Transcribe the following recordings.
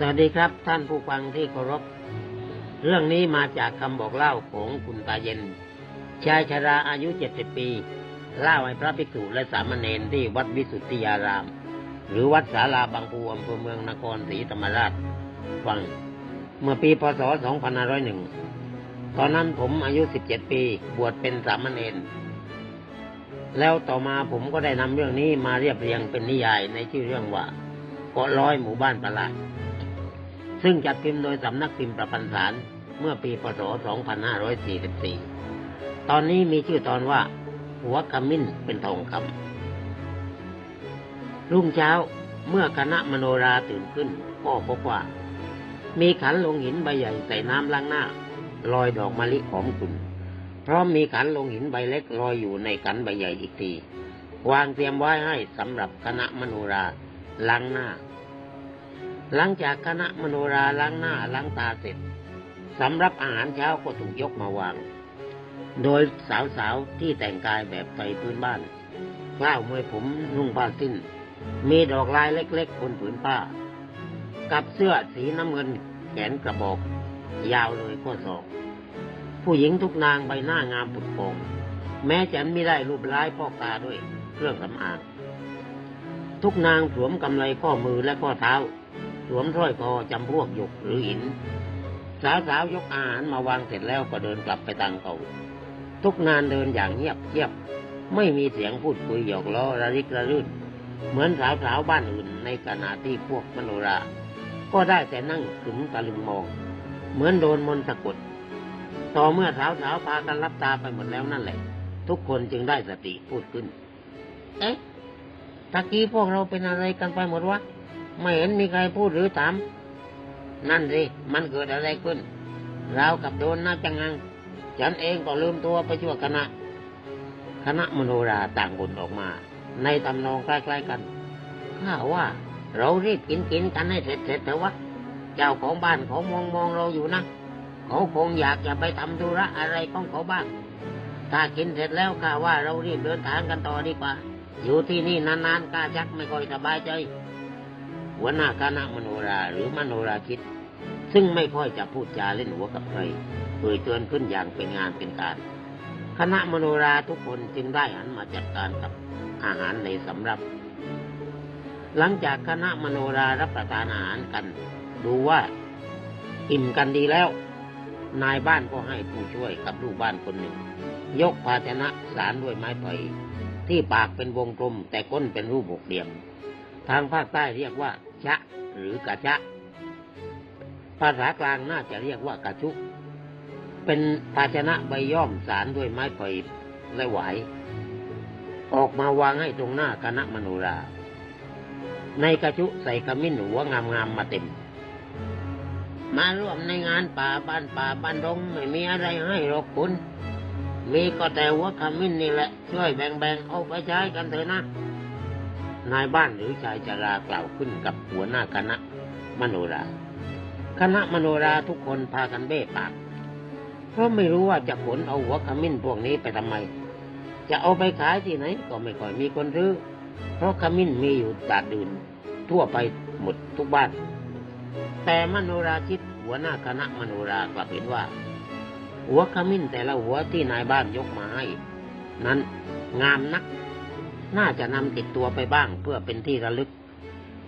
สวัสดีครับท่านผู้ฟังที่เคารพ เรื่องนี้มาจากคำบอกเล่าของคุณตาเย็น ชายชราอายุเจ็ดสิบปี เล่าให้พระภิกษุและสามเณรที่วัดวิสุทธิยาราม หรือวัดศาลาบางปูอำเภอเมืองนครศรีธรรมราชฟัง เมื่อปีพศ 2501 ตอนนั้นผมอายุ 17 ปี บวชเป็นสามเณรแล้วต่อมาผมก็ได้นำเรื่องนี้มาเรียบเรียงเป็นนิยายในชื่อเรื่องว่าเกาะร้อยหมู่บ้านประหลาด ซึ่งจัดพิมพ์โดยสำนักพิมพ์ประพันธ์สารเมื่อปีพศ 2544 ตอนนี้มีชื่อตอนว่า หัวขมิ้นเป็นทองคำรุ่งเช้าเมื่อคณะมโนราตื่นขึ้นก็พบว่า มีขันลงหินใบใหญ่ใส่น้ำล้างหน้า ลอยดอกมะลิหอมกลุ่นพร้อมมีขันลงหินใบเล็กลอยอยู่ในขันใบใหญ่อีกที วางเตรียมไว้ให้สำหรับคณะมโนราล้างหน้า หลังจากคณะมโนราล้างหน้าล้างตาเสร็จสำหรับอาหารเช้าก็ถูกยกมาวาง โดยสาวๆที่แต่งกายแบบไทยพื้นบ้านกล้าวมวยผมนุ่งผ้าสิ้น มีดอกลายเล็กๆบนผืนผ้า กับเสื้อสีน้ำเงินแขนกระบอก ยาวเลยข้อศอก ผู้หญิงทุกนางใบหน้างามผุดพอง แม้จะไม่ได้รูปร้ายพ่อกาด้วยเครื่องสำอางทุกนางสวมกำไลข้อมือและข้อเท้า สวมสร้อยคอจำพวกหยกหรือหิน สาวๆยกอาหารมาวางเสร็จแล้วก็เดินกลับไปทางเก่า ทุกนานเดินอย่างเงียบเงียบ ไม่มีเสียงพูดคุยหยอกล้อระริกระรื่นเหมือนสาวๆบ้านอื่นในขณะที่พวกมโนรา ก็ได้แต่นั่งขึงตะลึงมอง เหมือนโดนมนต์สะกด ต่อเมื่อสาวๆพากันรับตาไปหมดแล้วนั่นแหละ ทุกคนจึงได้สติพูดขึ้น เอ๊ะตะกี้พวกเราเป็นอะไรกันไปหมดวะ ไม่เห็นมีใครพูดหรือถาม นั่นสิ มันเกิดอะไรขึ้น เรากับโดนน่าจังงัง ฉันเองก็ลืมตัวไปชั่วคณะ คณะมโนราต่างบ่นออกมา ในตำนองใกล้ๆกัน ข้าว่าเรารีบกินกินกันให้เสร็จเสร็จเถอะวะ เจ้าของบ้านเขามองมองเราอยู่นะ เขาคงอยากจะไปทำธุระอะไรของเขาบ้าง ถ้ากินเสร็จแล้วข้าว่าเรารีบเดินทางกันต่อดีกว่า อยู่ที่นี่นานๆข้าชักไม่ค่อยสบายใจ หัวหน้าคณะมโนราหรือมโนราคิด ซึ่งไม่ค่อยจะพูดจาเล่นหัวกับใครเผยเตือนขึ้นอย่างเป็นงานเป็นการ คณะมโนราทุกคนจึงได้หันมาจัดการกับอาหารในสำรับหลังจากคณะมโนรารับประทานอาหารกัน ดูว่าอิ่มกันดีแล้ว นายบ้านก็ให้ผู้ช่วยกับลูกบ้านคนหนึ่ง ยกภาชนะสารด้วยไม้ไผ่ที่ปากเป็นวงกลมแต่ก้นเป็นรูปหกเหลี่ยม ทางภาคใต้เรียกว่า ชะ หรือกะชะ ภาษากลางน่าจะเรียกว่ากะชุเป็นภาชนะใบย่อมสารด้วยไม้ไผ่และหวายออกมาวางให้ตรงหน้าคณะมโนรา ในกระชุใส่ขมิ้นหัวงามๆมาเต็ม มาร่วมในงานป่าบ้านป่าบ้านดงไม่มีอะไรให้หรอกคุณ มีก็แต่หัวขมิ้นนี่แหละ ช่วยแบ่งๆเอาไปใช้กันเถอะนะ นายบ้านหรือชายชรากล่าวขึ้นกับหัวหน้าคณะมโนรา คณะมโนราทุกคนพากันเบ้ปาก เพราะไม่รู้ว่าจะขนเอาหัวขมิ้นพวกนี้ไปทำไม จะเอาไปขายที่ไหนก็ไม่ค่อยมีคนซื้อ เพราะขมิ้นมีอยู่ตาดดื่นทั่วไปหมดทุกบ้าน แต่มโนราคิดหัวหน้าคณะมโนรากลับเห็นว่า หัวขมิ้นแต่ละหัวที่นายบ้านยกมาให้ นั้นงามนัก น่าจะนำติดตัวไปบ้างเพื่อเป็นที่ระลึก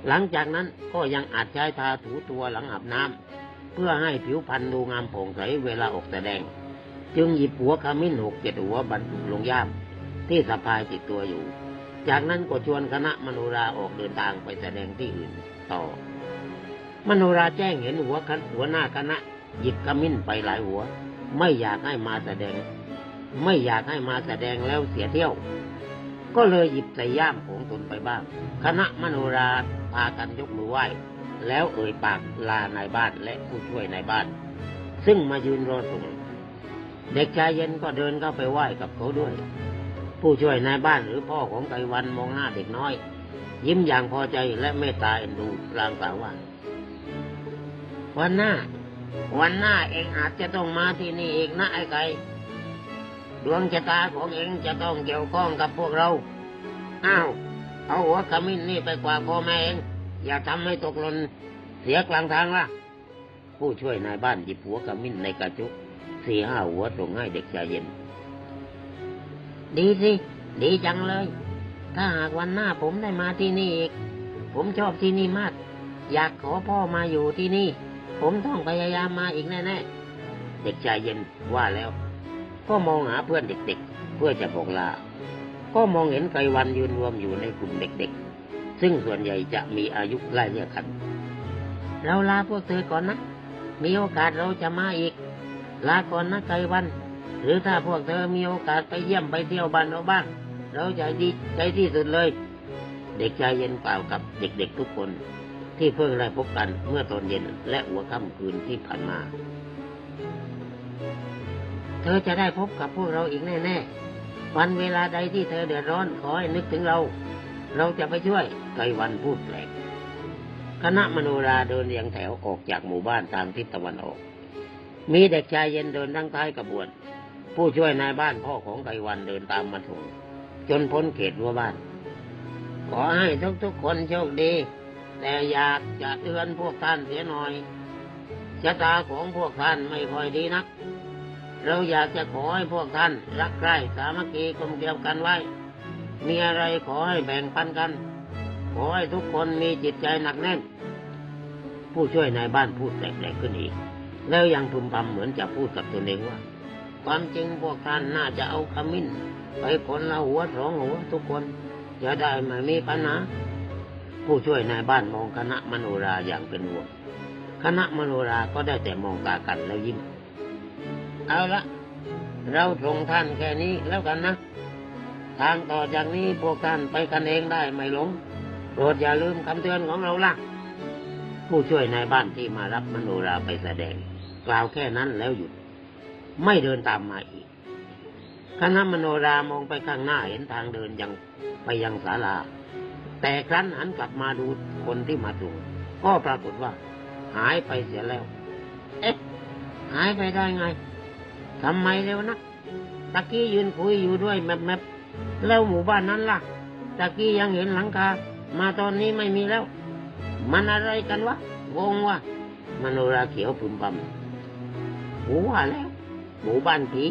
หลังจากนั้นก็ยังอาจใช้ทาถูตัวหลังอาบน้ำเพื่อให้ผิวพรรณดูงามผ่องใสเวลาออกแสดง จึงหยิบหัวขมิ้นหกเจ็ดหัวบรรจุลงย่าม ที่สะพายติดตัวอยู่ จากนั้นก็ชวนคณะมโนราออกเดินทางไปแสดงที่อื่นต่อ มโนราแจ้งเห็นหัวคันหัวหน้าคณะ หยิบขมิ้นไปหลายหัว ไม่อยากให้มาแสดง ไม่อยากให้มาแสดงแล้วเสียเที่ยว ก็เลยหยิบใส่ย่ามของตนไปบ้าง คณะมโนราพากันยกมือไหว้ แล้วเอ่ยปากลานายบ้านและผู้ช่วยนายบ้าน ซึ่งมายืนรอส่งเด็กชายเย็นก็เดินเข้าไปไหว้กับเขาด้วย ผู้ช่วยนายบ้านหรือพ่อของไกวันมองหน้าเด็กน้อย ยิ้มอย่างพอใจและเมตตาเอ็นดูพลางกล่าวว่า วันหน้า วันหน้าเองอาจจะต้องมาที่นี่อีกนะไอ้ไก่ ดวงชะตาของเองจะต้องเกี่ยวข้องกับพวกเรา อ้าว เอาหัวขมิ้นนี่ไปกว่าพ่อแม่เอง อย่าทำให้ตกหล่นเสียกลางทางละผู้ช่วยนายบ้านหยิบหัวขมิ้นในกระจุกสี่ห้าหัวส่งให้เด็กชายเย็น ดีสิ ดีจังเลย ถ้าหากวันหน้าผมได้มาที่นี่อีก ผมชอบที่นี่มาก อยากขอพ่อมาอยู่ที่นี่ ผมต้องพยายามมาอีกแน่ๆ เด็กชายเย็นว่าแล้ว ก็มองหาเพื่อนเด็กๆ เพื่อจะบอกลา ก็มองเห็นไกรวันยืนรวมอยู่ในกลุ่มเด็กๆ ซึ่งส่วนใหญ่จะมีอายุไล่เลี่ยกัน เราลาพวกเธอก่อนนะ มีโอกาสเราจะมาอีก ลาก่อนนะไกรวัน หรือถ้าพวกเธอมีโอกาสไปเยี่ยมไปเที่ยวบ้านเราบ้าง เราจะดีใจที่สุดเลย เด็กชายเย็นกล่าวกับเด็กๆทุกคน ที่เพิ่งได้พบกันเมื่อตอนเย็นและหัวค่ำคืนที่ผ่านมา เธอจะได้พบกับพวกเราอีกแน่ๆ วันเวลาใดที่เธอเดือดร้อนขอให้นึกถึงเรา เราจะไปช่วยไกวันพูดแปลก คณะมโนราเดินเรียงแถวออกจากหมู่บ้านทางทิศตะวันออก มีเด็กชายเย็นเดินทั้งท้ายกระบวน ผู้ช่วยนายบ้านพ่อของไกวันเดินตามมาถึงจนพ้นเขตรั้วบ้าน ขอให้ทุกๆคนโชคดี แต่อยากจะเตือนพวกท่านเสียหน่อยชะตาของพวกท่านไม่ค่อยดีนัก เราอยากจะขอให้พวกท่าน รักใคร่สามัคคีกลมเกลียวกันไว้ มีอะไรขอให้แบ่งปันกัน ขอให้ทุกคนมีจิตใจหนักแน่น ผู้ช่วยนายบ้านพูดแปลกๆขึ้นอีก แล้วยังพึมพำเหมือนจะพูดกับตนเองว่า ความจริงพวกท่านน่าจะเอาขมิ้น ไปคนละหัวสองหัวทุกคนจะได้ไม่มีปัญหาผู้ช่วยนายบ้านมองคณะมโนราอย่างเป็นห่วงคณะมโนราก็ได้แต่มองตากันแล้วยิ้ม เอาละเราส่งท่านแค่นี้แล้วกันนะ ทางต่อจากนี้พวกท่านไปกันเองได้ไม่หลง โปรดอย่าลืมคำเตือนของเราล่ะ ผู้ช่วยนายบ้านที่มารับมโนราไปแสดง กล่าวแค่นั้นแล้วหยุด ไม่เดินตามมาอีกคณะมโนรามองไปข้างหน้าเห็นทางเดินยังไปยังศาลา แต่ครั้นหันกลับมาดูคนที่มาส่งก็ปรากฏว่า หายไปเสียแล้ว เอ๊ะ หายไปได้ไง ทำไมเร็วนักตะกี้ยืนคุยอยู่ด้วยแมบแมบแล้วหมู่บ้านนั้นล่ะตะกี้ยังเห็นหลังคา มาตอนนี้ไม่มีแล้ว มันอะไรกันวะงงวะมโนราเขียวพึมพำหูว่าแล้ว หมู่บ้านผี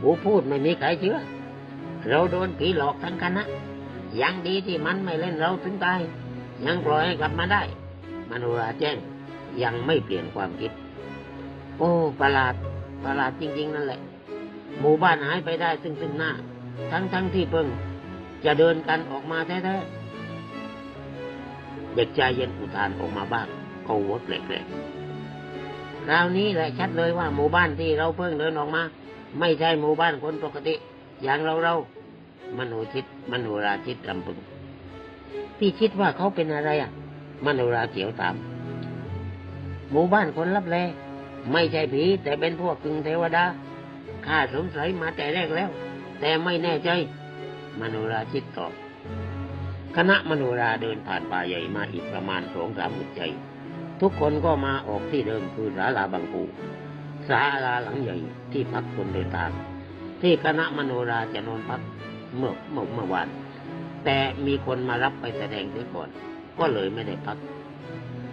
หูพูดไม่มีใครเชื่อ เราโดนผีหลอกทั้งคณะยังดีที่มันไม่เล่นเราถึงตาย ยังปล่อยให้กลับมาได้ มโนราแจ้ง ยังไม่เปลี่ยนความคิด โอ้ประหลาด ประหลาดจริง ๆ นั่นแหละ หมู่บ้านหายไปได้ซึ่งซึ่งหน้า ทั้งทั้งที่เพิ่ง จะเดินกันออกมาแท้ๆเด็กใจเย็นอุทานออกมาบ้างก็วดแปลกๆคราวนี้แหละชัดเลยว่าหมู่บ้านที่เราเพิ่งเดินออกมา ไม่ใช่หมู่บ้านคนปกติ อย่างเราเราๆมโนชิตมโนราชิตลำพึงพี่คิดว่าเขาเป็นอะไรอะมโนราเขียวตาม หมู่บ้านคนรับแล ไม่ใช่ผีแต่เป็นพวกกึ่งเทวดาข้าสงสัยมาแต่แรกแล้ว แต่ไม่แน่ใจ มโนราชิตตอบคณะมโนราเดินผ่านป่าใหญ่มาอีกประมาณสองสามหุดใจ ทุกคนก็มาออกที่เดิมคือศาลาบางปูศาลาหลังใหญ่ที่พักคนเดินทาง ที่คณะมโนราจะนอนพักเมื่อเมื่อเมื่อวาน แต่มีคนมารับไปแสดงเสียก่อน ก็เลยไม่ได้พัก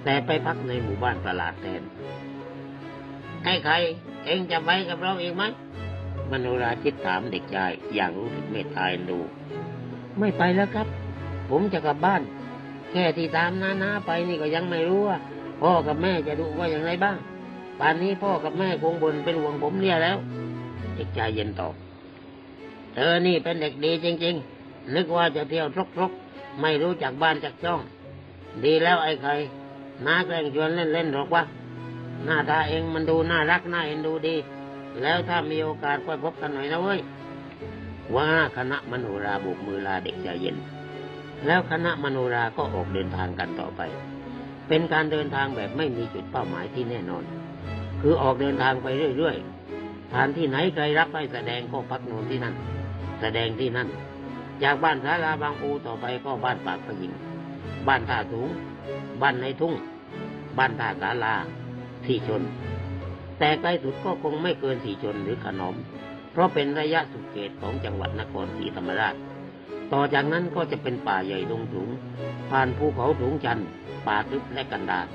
แต่ไปพักในหมู่บ้านประหลาดแทน ไอ้ใครเองจะไปกับเราอีกไหมมโนราคิดถามเด็กชายอย่างรู้สึกเมตตาเอ็นดู ไม่ไปแล้วครับ ผมจะกลับบ้าน แค่ที่ตามน้านาไปนี่ก็ยังไม่รู้ว่าพ่อกับแม่จะดูว่าอย่างไรบ้างป่านนี้พ่อกับแม่คงบนเป็นห่วงผมเนี่ยแล้ว เด็กชายเย็นตอบเธอนี่เป็นเด็กดีจริง ๆ นึกว่าจะเที่ยวรกๆ ไม่รู้จักบ้านจักช่อง ดีแล้วไอ้ใครน้าแกล้งชวนเล่นๆหรอกวะ หน้าตาเองมันดูน่ารักน่าเอ็นดูดี แล้วถ้ามีโอกาสค่อยพบกันหน่อยนะเว้ย ว่าคณะมโนราโบกมือลาเด็กใจเย็น แล้วคณะมโนราก็ออกเดินทางกันต่อไป เป็นการเดินทางแบบไม่มีจุดเป้าหมายที่แน่นอน คือออกเดินทางไปเรื่อยๆผ่านที่ไหนใครรับไปแสดงก็พักนอนที่นั่น แสดงที่นั่น จากบ้านสาราบางปูต่อไปก็บ้านปากพยิง บ้านท่าถุงบ้านในทุ่ง บ้านท่าสาลา ที่ชน แต่ใกล้สุดก็คงไม่เกินสี่ชนหรือขนม เพราะเป็นระยะสุดเขตของจังหวัดนครศรีธรรมราช ต่อจากนั้นก็จะเป็นป่าใหญ่ดงสูง ผ่านภูเขาสูงชัน ป่าทึบและกันดาร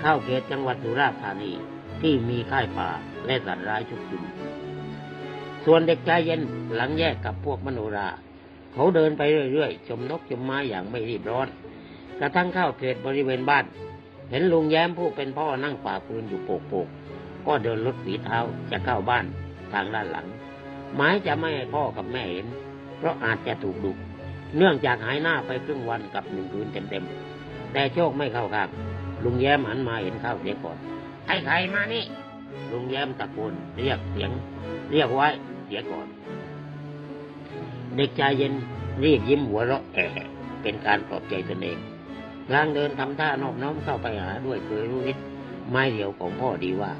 เข้าเขตจังหวัดสุราษฎร์ธานีที่มีค่ายป่าและสัตว์ร้ายชุกชุม ส่วนเด็กชายเย็นหลังแยกกับพวกมโนรา เขาเดินไปเรื่อยๆ ชมนกชมไม้อย่างไม่รีบร้อน กระทั่งเข้าเขตบริเวณบ้าน เห็นลุงแย้มผู้เป็นพ่อนั่งป่าปืนอยู่โปกๆก็เดินรถฝีเท้าจะเข้าบ้านทางด้านหลัง หมายจะไม่ให้พ่อกับแม่เห็น เพราะอาจจะถูกดุเนื่องจากหายหน้าไปครึ่งวันกับหนึ่งคืนเต็มๆ แต่โชคไม่เข้าข้างลุงแย้มหันมาเห็นเข้าเสียก่อนไอ้ไข่มานี่ ลุงแย้มตะโกนเรียกเสียง เรียกไว้เสียก่อน เด็กชายเย็นรีบยิ้มหัวเราะแอะเป็นการปลอบใจตนเอง ลางเดินทำท่านอบน้อมเข้าไปหาด้วยเคยรู้นิดไม่เดียวของพ่อดีว่า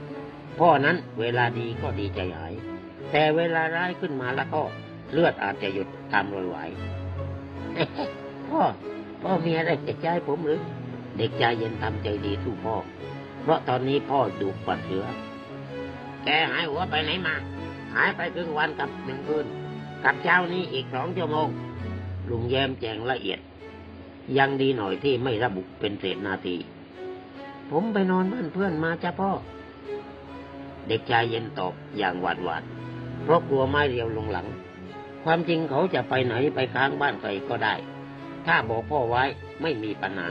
พ่อนั้นเวลาดีก็ดีใจหาย แต่เวลาร้ายขึ้นมาแล้วก็เลือดอาจจะหยุดตามรอยไหวพ่อพ่อมีอะไรจะใจผมหรือ เด็กใจเย็นทำใจดีสู้พ่อ เพราะตอนนี้พ่อดุกว่าเสือ แกหายหัวไปไหนมา หายไปครึ่งวันกับหนึ่งคืนกับเช้านี้อีกสองชั่วโมงลุงแย้มแจงละเอียด ยังดีหน่อยที่ไม่ระบุเป็นเศษนาที ผมไปนอนบ้านเพื่อนมาจ้ะพ่อ เด็กชายเย็นตอบอย่างหวาดหวาดเพราะกลัวไม้เรียวลงหลัง ความจริงเขาจะไปไหนไปค้างบ้านใครก็ได้ ถ้าบอกพ่อไว้ไม่มีปัญหา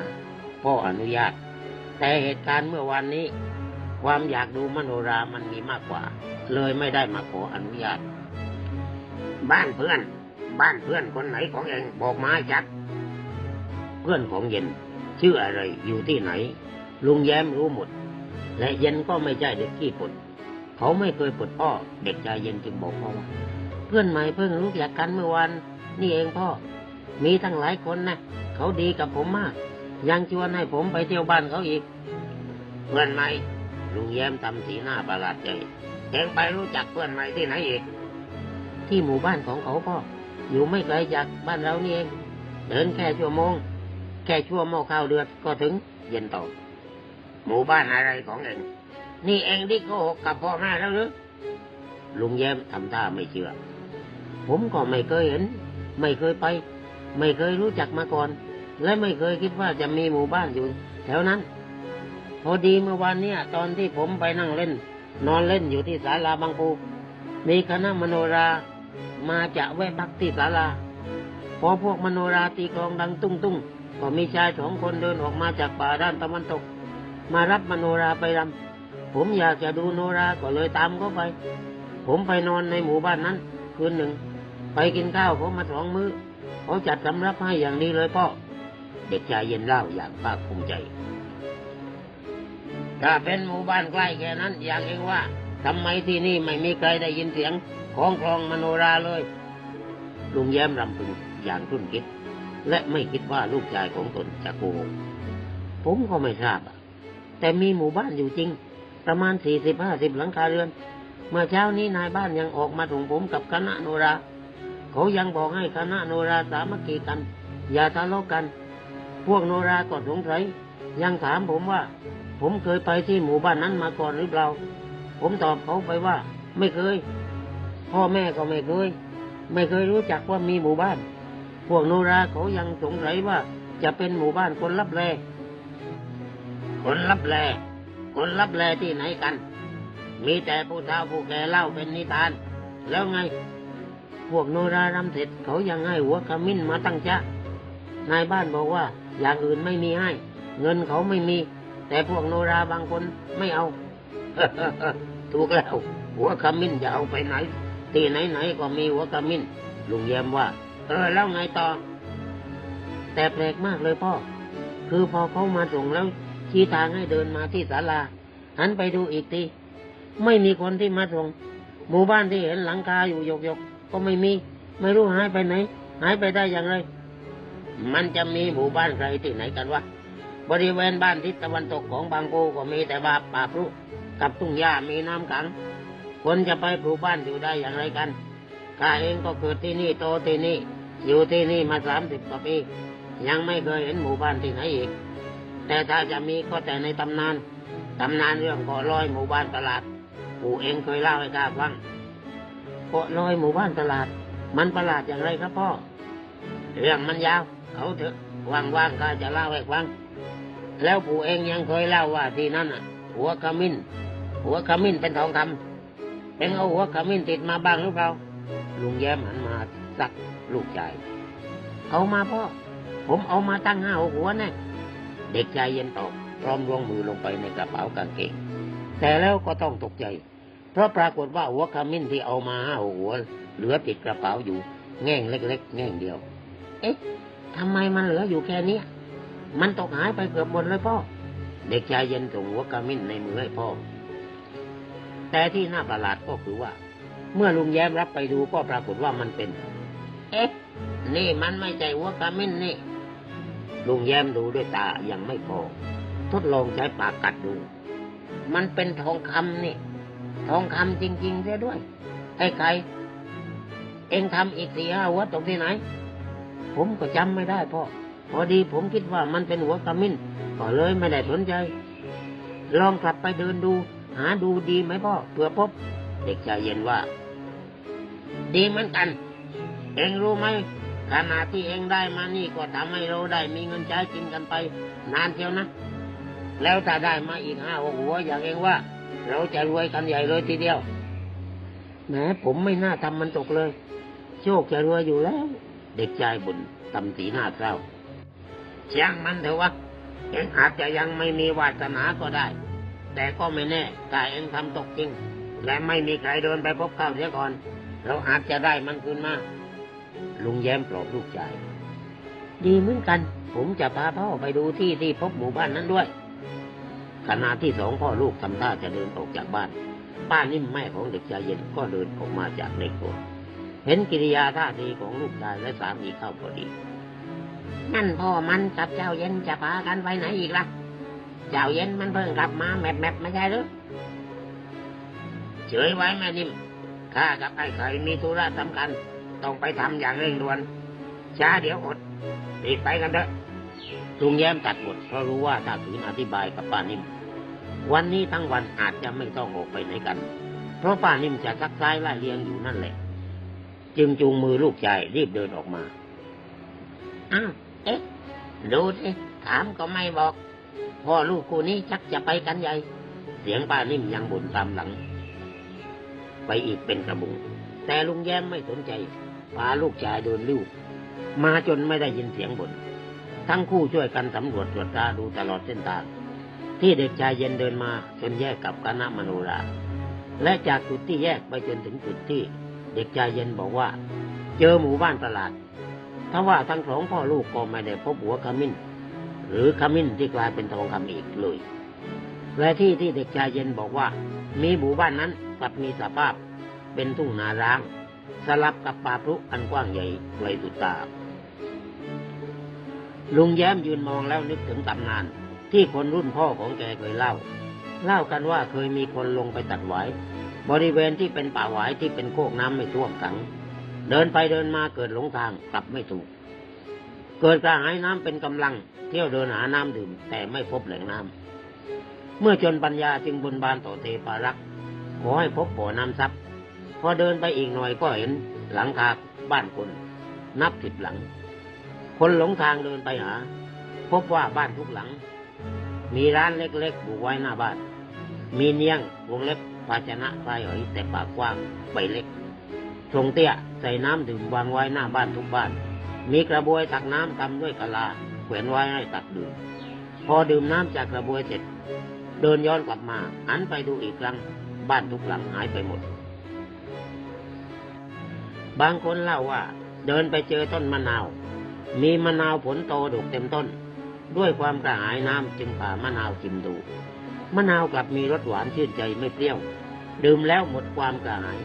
พ่ออนุญาต แต่เหตุการณ์เมื่อวานนี้ ความอยากดูมโนรามันมีมากกว่า เลยไม่ได้มาขออนุญาต บ้านเพื่อน บ้านเพื่อนคนไหนของเองบอกมาให้ชัด พื่อนของเย็น ชื่ออะไรอยู่ที่ไหน ลุงแย้มรู้หมด และเย็นก็ไม่ใช่เด็กขี้ปด เขาไม่เคยปดพ่อเด็กชายเย็นจึงบอกพ่อว่า เพื่อนใหม่เพิ่งรู้จักกันเมื่อวานนี่เองพ่อ มีทั้งหลายคนนะเขาดีกับผมมาก ยังชวนให้ผมไปเที่ยวบ้านเขาอีก เพื่อนใหม่ลุงแย้มทำสีหน้าประหลาดใจเองไปรู้จักเพื่อนใหม่ที่ไหนอีก ที่หมู่บ้านของเขาพ่ออยู่ไม่ไกลจากบ้านเรานี่เอง เดินแค่ชั่วโมง แค่ชั่วโมงข้าวเดือดก็ถึงเย็นต่อหมู่บ้านอะไรของเอง นี่เองที่โกหกกับพ่อแม่แล้วหรือลุงแย้มทำท่าไม่เชื่อ ผมก็ไม่เคยเห็น ไม่เคยไป ไม่เคยรู้จักมาก่อน และไม่เคยคิดว่าจะมีหมู่บ้านอยู่ แถวนั้น พอดีเมื่อวานเนี้ยตอนที่ผมไปนั่งเล่น นอนเล่นอยู่ที่ศาลาบางปูมีคณะมโนรามาจะแวะพักที่ศาลาพอพวกมโนราตีกลองดังตุ้งตุ้ง ก็มีชายสองคนเดินออกมาจากป่าด้านตะวันตก มารับมโนราไปรำผมอยากจะดูโนราก็เลยตามเขาไป ผมไปนอนในหมู่บ้านนั้น คืนหนึ่ง ไปกินข้าวผมมาสองมื้อเขาจัดสำรับให้อย่างดีเลยพ่อ เด็กชายเย็นเล่าอย่างภาคภูมิใจ ถ้าเป็นหมู่บ้านใกล้แค่นั้น อย่างเองว่าทำไมที่นี่ไม่มีใครได้ยินเสียงของคลองมโนราเลยลุงแย้มรำพึงอย่างทุ่นคิด และไม่คิดว่าลูกชายของตนจะโกหกผมก็ไม่ทราบอะแต่มีหมู่บ้านอยู่จริง ประมาณสี่สิบห้าสิบหลังคาเรือน เมื่อเช้านี้นายบ้านยังออกมาถึงผมกับคณะโนรา เขายังบอกให้คณะโนราสามัคคีกัน อย่าทะเลาะกัน พวกโนราก็สงสัยยังถามผมว่า ผมเคยไปที่หมู่บ้านนั้นมาก่อนหรือเปล่า ผมตอบเขาไปว่า ไม่เคย พ่อแม่ก็ไม่เคย ไม่เคยรู้จักว่ามีหมู่บ้าน พวกโนราเขายังสงสัยว่า จะเป็นหมู่บ้านคนรับแลคนรับแลคนรับแลที่ไหนกัน มีแต่ผู้เฒ่าผู้แก่เล่าเป็นนิทาน แล้วไง พวกโนรารำเสร็จเขายังให้หัวขมิ้นมาตั้งจ้านายบ้านบอกว่า อย่างอื่นไม่มีให้ เงินเขาไม่มี แต่พวกโนราบางคนไม่เอาถูกแล้ว หัวขมิ้นจะเอาไปไหน ที่ไหนๆก็มีหัวขมิ้นลุงแย้มว่า เออแล้วไงต่อ แต่แปลกมากเลยพ่อ คือพอเขามาส่งแล้วชี้ทางให้เดินมาที่ศาลา หันไปดูอีกที ไม่มีคนที่มาส่ง หมู่บ้านที่เห็นหลังคาอยู่หยกๆก็ไม่มี ไม่รู้หายไปไหน หายไปได้อย่างไร มันจะมีหมู่บ้านใครที่ไหนกันวะ บริเวณบ้านทิศตะวันตกของบางปูก็มีแต่ว่าป่าพรุกับทุ่งหญ้ามีน้ำขัง คนจะไปปลูกบ้านอยู่ได้อย่างไรกันข้าเองก็เกิดที่นี่โตที่นี่ อยู่ที่นี่มาสามสิบกว่าปี ยังไม่เคยเห็นหมู่บ้านที่ไหนอีก แต่ถ้าจะมีก็แต่ในตำนาน ตำนานเรื่องเกาะลอยหมู่บ้านตลาด ปู่เองเคยเล่าให้ข้าฟัง เกาะลอยหมู่บ้านตลาด มันประหลาดอย่างไรครับพ่อ เรื่องมันยาว เอาเถอะ ว่างๆข้าจะเล่าให้ฟัง แล้วปู่เองยังเคยเล่าว่าที่นั่นอะ หัวขมิ้น หัวขมิ้นเป็นทองคำเองเอาหัวขมิ้นติดมาบ้างหรือเปล่า ลุงแย้มหันมาสัก ลูกชาย เอามาพ่อ ผมเอามาตั้งห้าหกหัวแน่เด็กชายเย็นตอบพร้อมลวงมือลงไปในกระเป๋ากางเกง แต่แล้วก็ต้องตกใจ เพราะปรากฏว่าหัวขมิ้นที่เอามาห้าหัว เหลือติดกระเป๋าอยู่ แง่งเล็ก ๆ แง่งเดียว เอ๊ะทำไมมันเหลืออยู่แค่นี้มันตกหายไปเกือบหมดเลยพ่อ เด็กชายเย็นส่งหัวขมิ้นในมือให้พ่อ แต่ที่น่าประหลาดก็คือว่า เมื่อลุงแย้มรับไปดูก็ปรากฏว่ามันเป็น เอ๊ะ นี่มันไม่ใช่หัวขมิ้นนี่ ลุงแย้มดูด้วยตายังไม่พอ ทดลองใช้ปากกัดดู มันเป็นทองคำนี่ ทองคำจริงๆเสียด้วย ไอ้ใคร เองทำอีกสี่ห้าหัวตกที่ไหน ผมก็จำไม่ได้พ่อ พอดีผมคิดว่ามันเป็นหัวขมิ้น ก็เลยไม่ได้สนใจ ลองกลับไปเดินดู หาดูดีไหมพ่อเผื่อพบ เด็กชายเย็นว่า ดีเหมือนกัน เองรู้ไหมขณะที่เองได้มานี่ก็ทำให้เราได้มีเงินใช้กินกันไป นานเทียวนะ แล้วถ้าได้มาอีกห้าหัวอย่างเองว่า เราจะรวยกันใหญ่เลยทีเดียวแหมผมไม่น่าทำมันตกเลย โชคจะรวยอยู่แล้ว เด็กชายบุญทำสีหน้าเศร้าช่างมันเถอะวะเองอาจจะยังไม่มีวาสนาก็ได้ แต่ก็ไม่แน่ถ้าเองทำตกจริงและไม่มีใครเดินไปพบเข้าเสียก่อน เราอาจจะได้มันคืนมา ลุงแย้มปลอบลูกชาย ดีเหมือนกัน ผมจะพาพ่อไปดูที่ที่พบหมู่บ้านนั้นด้วย ขณะที่สองพ่อลูกทำท่าจะเดินออกจากบ้าน ป้านิ่มแม่ของเด็กชายเย็นก็เดินออกมาจากในครัวเห็นกิริยาท่าทีของลูกชายและสามีเข้าพอดี นั่นพ่อมันกับเจ้าเย็นจะพากันไปไหนอีกล่ะ เจ้าเย็นมันเพิ่งกลับมาแมบแมบไม่ใช่หรือเฉยไว้แม่นิ่มข้ากับไอ้ไข่มีธุระสำคัญ ต้องไปทำอย่างเร่งด่วน ช้าเดี๋ยวอดรีบไปกันเถอะลุงแย้มตัดบทเพราะรู้ว่าถ้าขืนอธิบายกับป้านิ่ม วันนี้ทั้งวันอาจจะไม่ต้องออกไปไหนกัน เพราะป้านิ่มจะซักซ้ายไล่เลียงอยู่นั่นแหละ จึงจูงมือลูกชายรีบเดินออกมา อ้าวเอ๊ะ ดูสิถามก็ไม่บอก พ่อลูกคู่นี้ชักจะไปกันใหญ่ เสียงป้านิ่มยังบ่นตามหลัง ไปอีกเป็นกระบุงแต่ลุงแย้มไม่สนใจ พาลูกชายเดินลิ้วมาจนไม่ได้ยินเสียงบน่นทั้งคู่ช่วยกันสำรวจตรวจตาดูตลอดเส้นทาง ที่เด็กชายเย็นเดินมาจนแยกกับคณะมโนรา และจากจุดที่แยกไปจนถึงจุดที่ เด็กชายเย็นบอกว่า เจอหมู่บ้านตลาดทว่าทั้งสองพ่อลูกก็ไม่ได้พบหัวขมิ้น หรือขมิ้นที่กลายเป็นทองคำอีกเลย และที่ที่เด็กชายเย็นบอกว่า มีหมู่บ้านนั้นกลับมีสภาพเป็นทุ่งนาร้าง สลับกับป่าพรุอันกว้างใหญ่ไกลสุดตา ลุงแย้มยืนมองแล้วนึกถึงตำนาน ที่คนรุ่นพ่อของแกเคยเล่า เล่ากันว่าเคยมีคนลงไปตัดหวายบริเวณที่เป็นป่าหวายที่เป็นโคกน้ำไม่ท่วมขัง เดินไปเดินมาเกิดหลงทางกลับไม่ถูก เกิดกระหายน้ำเป็นกำลัง เที่ยวเดินหาน้ำดื่ม แต่ไม่พบแหล่งน้ำเมื่อจนปัญญาจึงบนบานต่อเทพารักษ์ขอให้พบบ่อน้ำซับ พอเดินไปอีกหน่อยก็เห็นหลังคาบ้านคน นับสิบหลัง คนหลงทางเดินไปหา พบว่าบ้านทุกหลัง มีร้านเล็กๆปลูกไว้หน้าบ้าน มีเนียงวงเล็บภาชนะคลายหอยแต่ปากกว้างใบเล็กทรงเตี้ยใส่น้ำดื่มวางไว้หน้าบ้านทุกบ้าน มีกระบวยตักน้ำทำด้วยกะลาแขวนไว้ให้ตักดื่ม พอดื่มน้ำจากกระบวยเสร็จ เดินย้อนกลับมาหันไปดูอีกครั้ง บ้านทุกหลังหายไปหมด บางคนเล่าว่า เดินไปเจอต้นมะนาว มีมะนาวผลโตดกเต็มต้น ด้วยความกระหายน้ำจึงผ่ามะนาวชิมดู มะนาวกลับมีรสหวานชื่นใจไม่เปรี้ยว ดื่มแล้วหมดความกระหาย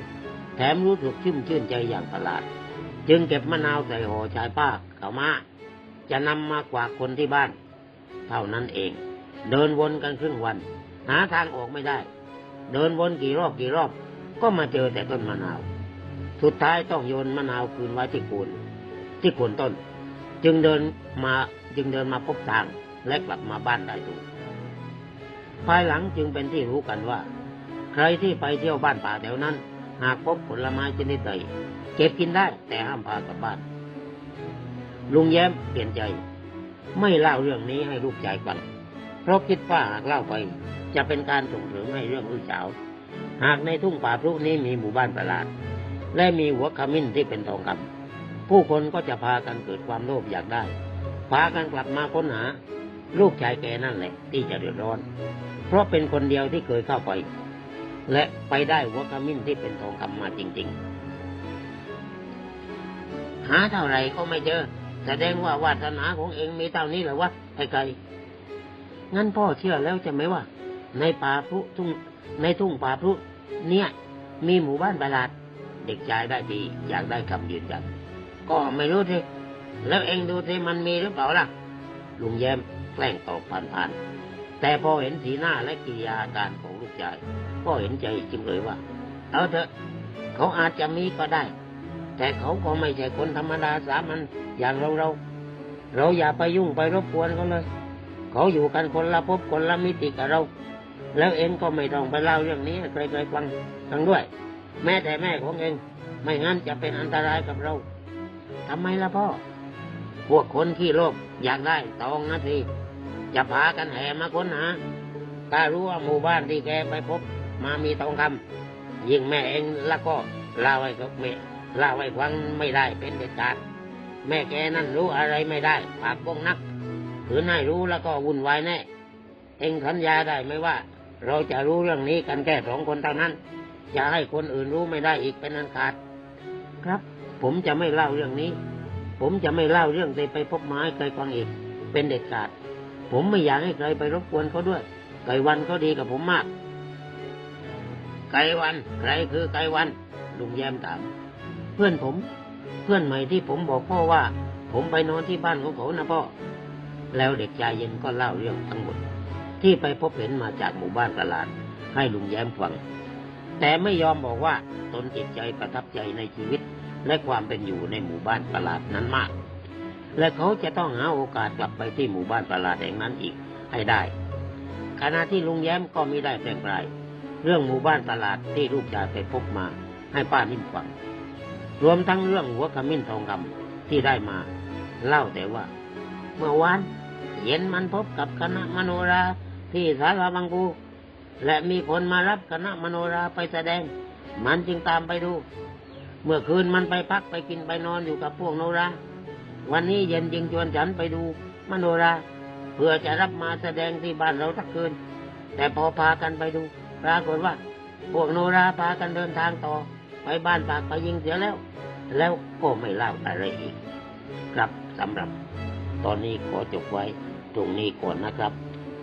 แถมรู้สึกชุ่มชื่นใจอย่างประหลาด จึงเก็บมะนาวใส่ห่อชายผ้าเขามาจะนำมากวากคนที่บ้าน เท่านั้นเอง เดินวนกันครึ่งวัน หาทางออกไม่ได้ เดินวนกี่รอบกี่รอบ ก็มาเจอแต่ต้นมะนาว สุดท้ายต้องโยนมะนาวคืนไว้ที่โคนที่โคนต้น จึงเดินมาจึงเดินมาพบทางและกลับมาบ้านได้ถูกภายหลังจึงเป็นที่รู้กันว่า ใครที่ไปเที่ยวบ้านป่าแถวนั้น หากพบผลไม้ชนิดใดเก็บกินได้แต่ห้ามพากลับบ้าน ลุงแย้มเปลี่ยนใจ ไม่เล่าเรื่องนี้ให้ลูกชายฟังเพราะคิดว่าหากเล่าไป จะเป็นการส่งเสริมให้เรื่องอื้อฉาว หากในทุ่งป่าพรุนี้มีหมู่บ้านประหลาด และมีหัวขมิ้นที่เป็นทองคำผู้คนก็จะพากันเกิดความโลภอยากได้ พากันกลับมาค้นหา ลูกชายแกนั่นแหละ ที่จะเดือดร้อน เพราะเป็นคนเดียวที่เคยเข้าไป และไปได้หัวขมิ้นที่เป็นทองคำมาจริง ๆ หาเท่าไหร่ก็ไม่เจอ แสดงว่าวาสนาของเองมีเท่านี้เหรอวะไอ้ไก่งั้นพ่อเชื่อแล้วจะไหมว่า ในป่าพุทุ่งในทุ่งป่าพรุเนี่ย มีหมู่บ้านประหลาด เด็กชายได้ดี อยากได้คำยืนยันก็ไม่รู้สิแล้วเองดูสิมันมีหรือเปล่าล่ะ ลุงแย้มแกล้งตอบผ่านๆแต่พอเห็นสีหน้าและกิริยาอาการของลูกชาย ก็เห็นใจจึงเลยว่า เอาเถอะ เขาอาจจะมีก็ได้ แต่เขาก็ไม่ใช่คนธรรมดาสามัญอย่างเราเรา เราอย่าไปยุ่งไปรบกวนเขาเลย เขาอยู่กันคนละภพคนละมิติกับเรา แล้วเองก็ไม่ต้องไปเล่าเรื่องนี้ให้ใครๆฟังฟังด้วย แม้แต่แม่ของเอง ไม่งั้นจะเป็นอันตรายกับเราทำไมล่ะพ่อ พวกคนขี้โลภอยากได้ตองนะสิจะพากันแห่มาค้นหาถ้ารู้ว่าหมู่บ้านที่แกไปพบ มามีทองคำยิ่งแม่เองแล้วก็เล่าให้กับแม่เล่าให้ฟังไม่ได้เป็นเด็ดขาดแม่แกนั่นรู้อะไรไม่ได้ ปากบ้งนักถือให้รู้แล้วก็วุ่นวายแน่ เองสัญญาได้ไหมว่า เราจะรู้เรื่องนี้กันแค่สองคนเท่านั้น จะให้คนอื่นรู้ไม่ได้อีกเป็นอันขาด ครับ ผมจะไม่เล่าเรื่องนี้ ผมจะไม่เล่าเรื่องที่ไปพบไม้ใครฟังอีก เป็นเด็ดขาด ผมไม่อยากให้ใครไปรบกวนเขาด้วย ไก่วันเขาดีกับผมมาก ไก่วัน ใครคือไก่วัน ลุงแย้มถาม เพื่อนผม เพื่อนใหม่ที่ผมบอกพ่อว่า ผมไปนอนที่บ้านของเขานะพ่อ แล้วเด็กชายเย็นก็เล่าเรื่องทั้งหมด ที่ไปพบเห็นมาจากหมู่บ้านประหลาด ให้ลุงแย้มฟัง แต่ไม่ยอมบอกว่าตนจิตใจประทับใจในชีวิต และความเป็นอยู่ในหมู่บ้านประหลาดนั้นมาก และเขาจะต้องหาโอกาสกลับไปที่หมู่บ้านประหลาดแห่งนั้นอีกให้ได้ ขณะที่ลุงแย้มก็มีได้แปลงปลายเรื่องหมู่บ้านประหลาดที่ลูกชายไปพบมาให้ป้านิ่มฟังรวมทั้งเรื่องหัวขมิ้นทองคำที่ได้มา เล่าแต่ว่า เมื่อวานเย็นมันพบกับคณะมโนราที่สาราบางปู และมีคนมารับคณะมโนราไปแสดง มันจึงตามไปดู เมื่อคืนมันไปพักไปกินไปนอนอยู่กับพวกโนรา วันนี้เย็นจึงชวนฉันไปดูมโนรา เพื่อจะรับมาแสดงที่บ้านเราสักคืน แต่พอพากันไปดู ปรากฏว่า พวกโนราพากันเดินทางต่อ ไปบ้านปากไปยิงเสียแล้ว แล้วก็ไม่เล่าอะไรอีก ครับสำหรับ ตอนนี้ขอจบไว้ตรงนี้ก่อนนะครับ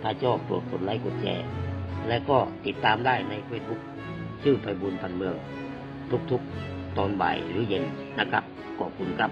ถ้าชอบโปรดกดไลค์กดแชร์ และก็ติดตามได้ในเฟซบุ๊กชื่อไพบุญพันเมือง ทุกๆ ตอนบ่ายหรือเย็นนะครับ ขอบคุณครับ